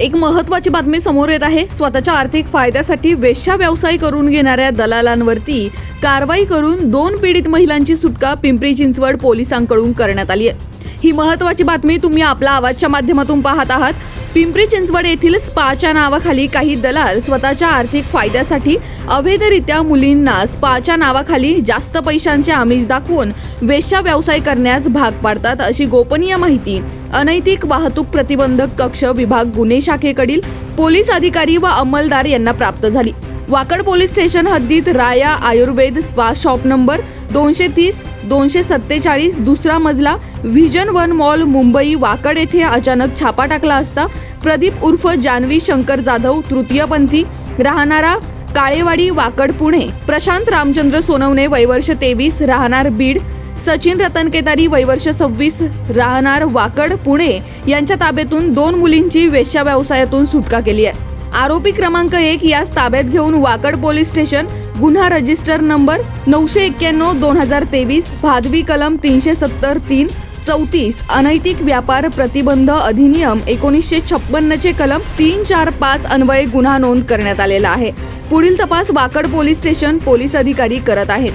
एक महत्वाची बातमी समोर येत आहे. स्वतःच्या आर्थिक फायद्यासाठी वेश्या व्यवसाय करून घेणाऱ्या दलालांवरती कारवाई करून दोन पीडित महिलांची सुटका पिंपरी चिंचवड पोलिसांकडून करण्यात आली आहे. ही महत्वाची बातमी तुम्ही आपला आवाजच्या माध्यमातून पाहत आहात. पिंपरी चिंचवड येथील स्पाच्या नावाखाली काही दलाल स्वतःच्या आर्थिक फायद्यासाठी अवैधरित्या मुलींना स्पाच्या नावाखाली जास्त पैशांचे आमिष दाखवून वेश्या व्यवसाय करण्यास भाग पाडतात अशी गोपनीय माहिती अनैतिक वाहतूक प्रतिबंधक कक्ष विभाग गुन्हे शाखेकडील पोलीस अधिकारी व अंमलदार यांना प्राप्त झाली. वाकड पोलीस स्टेशन हद्दीत Raya Ayurved spa shop number दोनशे तीस दोनशे सत्तेचाळीस दुसरा मजला vision one mall Mumbai Wakad येथे अचानक छापा टाकला असता प्रदीप उर्फ जानवी शंकर जाधव तृतीयपंथी राहणारा काळेवाडी वाकड पुणे प्रशांत रामचंद्र सोनवणे वयवर्ष तेवीस राहणार बीड सचिन रतन केतारी वयवर्ष सव्वीस राहणार वाकड पुणे यांच्या ताब्यातून दोन मुलींची वेश्या व्यवसायातून सुटका केली आहे. आरोपी क्रमांक एक यास ताब्यात घेऊन वाकड पोलीस स्टेशन गुन्हा रजिस्टर नंबर नऊशे एक्क्याण्णव दोन हजार तेवीस भादवी कलम तीनशे सत्तर तीन चौतीस अनैतिक व्यापार प्रतिबंध अधिनियम एकोणीसशे छप्पन्नचे कलम तीन चार पाच अन्वये गुन्हा नोंद करण्यात आलेला आहे. पुढील तपास वाकड पोलीस स्टेशन पोलीस अधिकारी करत आहेत.